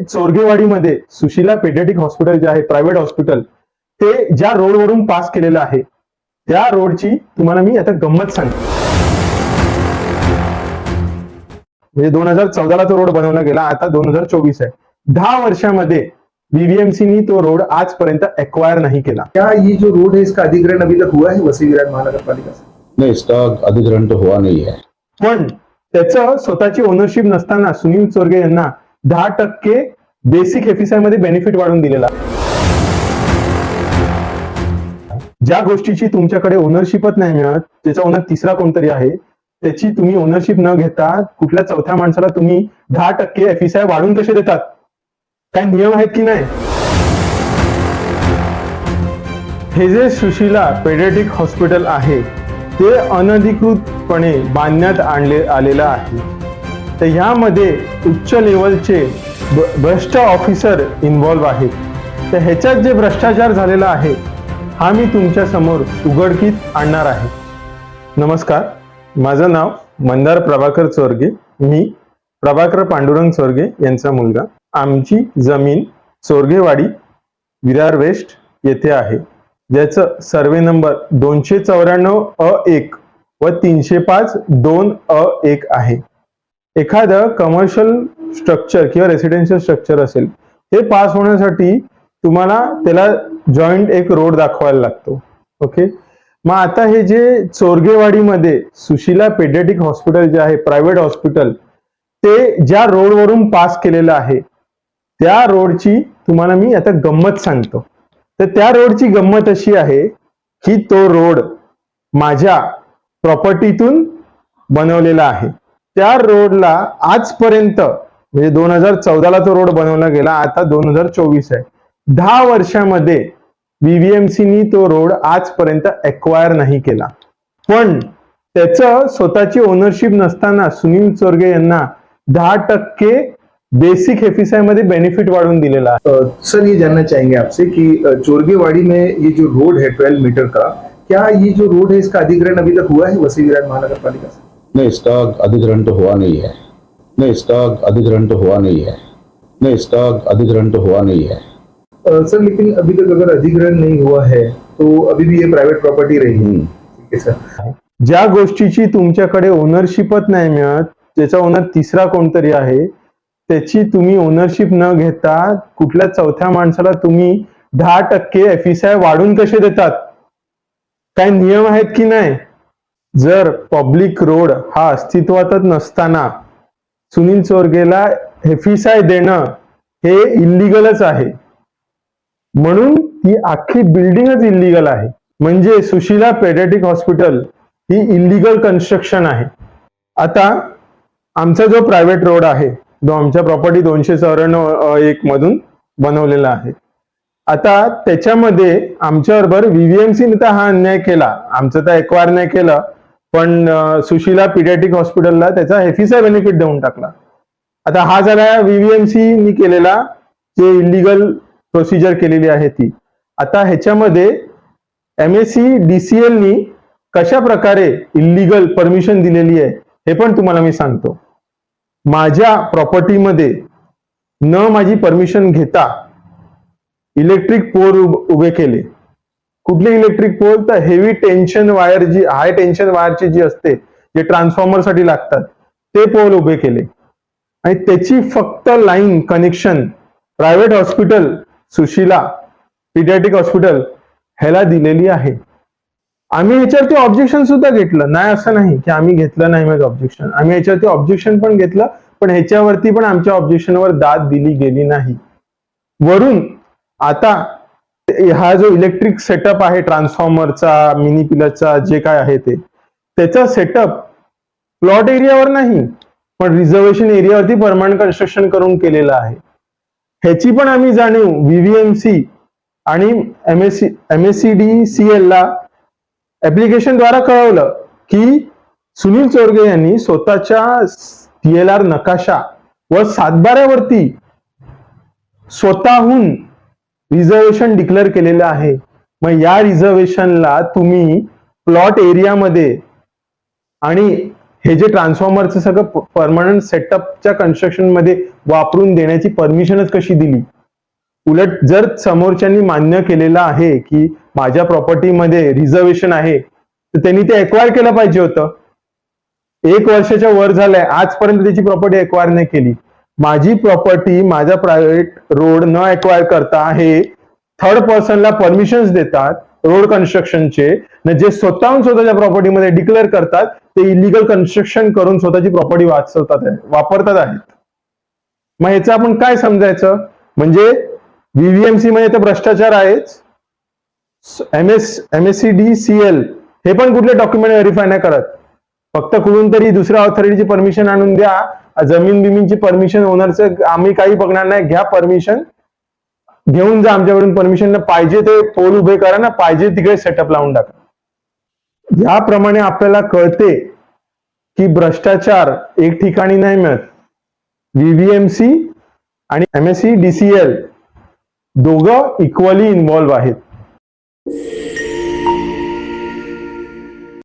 चोरगेवाडीमध्ये Sushila paediatric hospital जे आहे private hospital ते ज्या रोडवरून पास केलेलं आहे त्या रोडची तुम्हाला मी आता गंमत सांगतो. म्हणजे दोन हजार चौदाला तो रोड बनवला गेला आता दोन हजार चोवीस आहे. दहा वर्षामध्ये बीबीएमसीनी तो रोड आजपर्यंत एक्वायर नाही केला. क्या ये जो रोड है इसका अधिग्रहण अभी तक हुआ है वसी विराट महानगर पालिका से? नहीं इसका अधिग्रहण तो हुआ नहीं है। पण त्याचं स्वतःची ओनरशिप नसताना सुनील चोरगे यांना दहा टक्के बेसिक एफिसायमध्ये बेनिफिट वाढून दिलेला. ज्या गोष्टीची तुमच्याकडे ओनरशिपच नाही मिळत त्याचा ओनर तिसरा कोणतरी आहे त्याची तुम्ही ओनरशिप न घेता कुठल्या चौथ्या माणसाला तुम्ही दहा टक्के एफिसाय वाढून कसे देतात? काय नियम आहेत की नाही? हे जे सुशिला पेडेटिक हॉस्पिटल आहे ते अनधिकृतपणे बांधण्यात आणले आलेलं आहे. तर ह्यामध्ये उच्च लेवलचे भ्रष्ट ऑफिसर इन्व्हॉल्व आहेत. तर ह्याच्यात जे भ्रष्टाचार झालेला आहे हा मी तुमच्यासमोर उघडकीत आणणार आहे. नमस्कार माझं नाव मंदार प्रभाकर चोरगे मी प्रभाकर पांडुरंग चोरगे यांचा मुलगा. आमची जमीन चोरगेवाडी विरार वेस्ट येथे आहे. ज्याचं सर्वे नंबर दोनशे चौऱ्याण्णव अ एक व तीनशे पाच दोन अ एक आहे. एखादं कमर्शियल स्ट्रक्चर किंवा रेसिडेन्शियल स्ट्रक्चर असेल ते पास होण्यासाठी तुम्हाला त्याला जॉईंट एक रोड दाखवायला लागतो. ओके मग आता हे जे चोरगेवाडीमध्ये सुशिला पेडियाटिक हॉस्पिटल जे आहे प्रायव्हेट हॉस्पिटल ते ज्या रोडवरून पास केलेलं आहे त्या रोडची तुम्हाला मी आता गंमत सांगतो. तर त्या रोडची गंमत अशी आहे की तो रोड माझ्या प्रॉपर्टीतून बनवलेला आहे. त्या रोडला आजपर्यंत म्हणजे दोन हजार चौदाला तो रोड बनवला गेला आता दोन हजार चोवीस आहे. दहा वर्षामध्ये व्हीव्हीएमसीनी तो रोड आजपर्यंत एक्वायर नाही केला. पण त्याचं स्वतःची ओनरशिप नसताना सुनील चोरगे यांना दहा टक्के बेसिक एफिसायमध्ये बेनिफिट वाढून दिलेला सर ये जानना चाहेंगे आपसे कि चोरगेवाड़ी में ये जो रोड है 12 मीटर का क्या ये जो रोड है इसका अधिग्रहण अभी तक हुआ है वसी विराट महानगर पालिका से? नहीं इसका अधिग्रहण तो हुआ नहीं है। नहीं इसका अधिग्रहण तो हुआ नहीं है। नहीं इसका अधिग्रहण तो हुआ नहीं है। सर लेकिन अभी तक अगर अधिग्रहण नहीं हुआ है तो अभी भी ये प्राइवेट प्रॉपर्टी रहेगी हम्म। ठीक है सर। ज्या गोष्टीची तुमच्याकडे ओनरशिपच नाही मिळत त्याचा ओनर तिसरा कोणतरी आहे त्याची तुम्ही ओनरशिप न घेता कुठल्या चौथ्या माणसाला तुम्ही दहा टक्के एफिसाय वाढून कसे देतात? काय नियम आहेत की नाही? जर पब्लिक रोड हा अस्तित्वातच नसताना सुनील चोरगेला एफिसाय देणं हे इल्लिगलच आहे. म्हणून ही अख्खी बिल्डिंगच इल्लीगल आहे. म्हणजे सुशिला पेडेटिक हॉस्पिटल ही इल्लीगल कन्स्ट्रक्शन आहे. आता आमचा जो प्रायव्हेट रोड आहे आमच्या प्रॉपर्टी दोनशे चौऱ्याण्णव एक मधून बनवलेला आहे. आता त्याच्यामध्ये आमच्याबरोबर व्हीव्हीएमसीने तर हा अन्याय केला. आमचं तर एक्वायर नाही केलं. पण सुशीला पिडियाटिक हॉस्पिटलला त्याचा हेफीचा बेनिफिट देऊन टाकला. आता हा झाला व्हीव्हीएमसीनी केलेला जे इलिगल प्रोसिजर केलेली आहे ती. आता ह्याच्यामध्ये एम एस सी डीसीएलनी कशा प्रकारे इल्लीगल परमिशन दिलेली आहे हे पण तुम्हाला मी सांगतो. माझ्या प्रॉपर्टीमध्ये न माझी परमिशन घेता इलेक्ट्रिक पोल उभे केले. कुठले इलेक्ट्रिक पोल तर हेवी टेन्शन वायर जी हाय टेन्शन वायरची जी असते जे ट्रान्सफॉर्मरसाठी लागतात ते पोल उभे केले. आणि त्याची फक्त line connection private hospital Sushila pediatric hospital ह्याला दिलेली आहे. आम्ही याच्यावरती ऑब्जेक्शन सुद्धा घेतलं. नाही असं नाही की आम्ही घेतलं नाही मग ऑब्जेक्शन आम्ही याच्यावरती ऑब्जेक्शन पण घेतलं पण ह्याच्यावरती पण आमच्या ऑब्जेक्शनवर दाद दिली गेली नाही. वरून आता हा जो इलेक्ट्रिक सेटअप आहे ट्रान्सफॉर्मरचा मिनी पिलरचा जे काय आहे ते त्याचा सेटअप प्लॉट एरियावर नाही पण रिझर्वेशन एरियावरती परमानंट कन्स्ट्रक्शन करून केलेलं आहे. ह्याची पण आम्ही जाणीव व्हीव्हीएमसी आणि M S C M S C D C एलला ला ऍप्लिकेशन द्वारा कळवलं की सुनील चोरगे यांनी स्वतःच्या एल आर नकाशा व सातबाऱ्यावरती स्वतःहून रिझर्वेशन डिक्लेअर केलेलं आहे. मग या रिझर्वेशनला तुम्ही प्लॉट एरियामध्ये आणि हे जे ट्रान्सफॉर्मरचं सगळं परमनंट सेटअपच्या कन्स्ट्रक्शनमध्ये वापरून देण्याची परमिशनच कशी दिली? उलट जर समोरच्यांनी मान्य केलेलं आहे की माझ्या प्रॉपर्टीमध्ये रिझर्वेशन आहे तर त्यांनी ते एक्वायर केलं पाहिजे होतं. एक वर्षाच्या वर झालंय आजपर्यंत त्याची प्रॉपर्टी एक्वायर नाही केली. माझी प्रॉपर्टी माझा प्रायव्हेट रोड न एक्वायर करता हे थर्ड पर्सनला परमिशन्स देतात रोड कन्स्ट्रक्शनचे न जे स्वतःहून स्वतःच्या प्रॉपर्टीमध्ये डिक्लेअर करतात ते इलिगल कन्स्ट्रक्शन करून स्वतःची प्रॉपर्टी वाचवतात वापरतात आहेत. मग ह्याचं आपण काय समजायचं? म्हणजे व्हीव्हीएमसी मध्ये तर भ्रष्टाचार आहेच. M S M S C D C L हे पण कुठले डॉक्युमेंट व्हेरीफाय नाही करत. फक्त कुठून तरी दुसऱ्या ऑथॉरिटीची परमिशन आणून द्या. जमीन बिमीनची परमिशन ओनरचं आम्ही काही बघणार नाही. घ्या परमिशन घेऊन जा आमच्याकडून परमिशन पाहिजे ते पोल उभे करा ना पाहिजे तिकडे सेटअप लावून टाका. याप्रमाणे आपल्याला कळते की भ्रष्टाचार एक ठिकाणी नाही मिळत. व्हीव्हीएमसी आणि एम एस सी डीसीएल दोघं इक्वली इन्व्हॉल्व्ह आहेत. you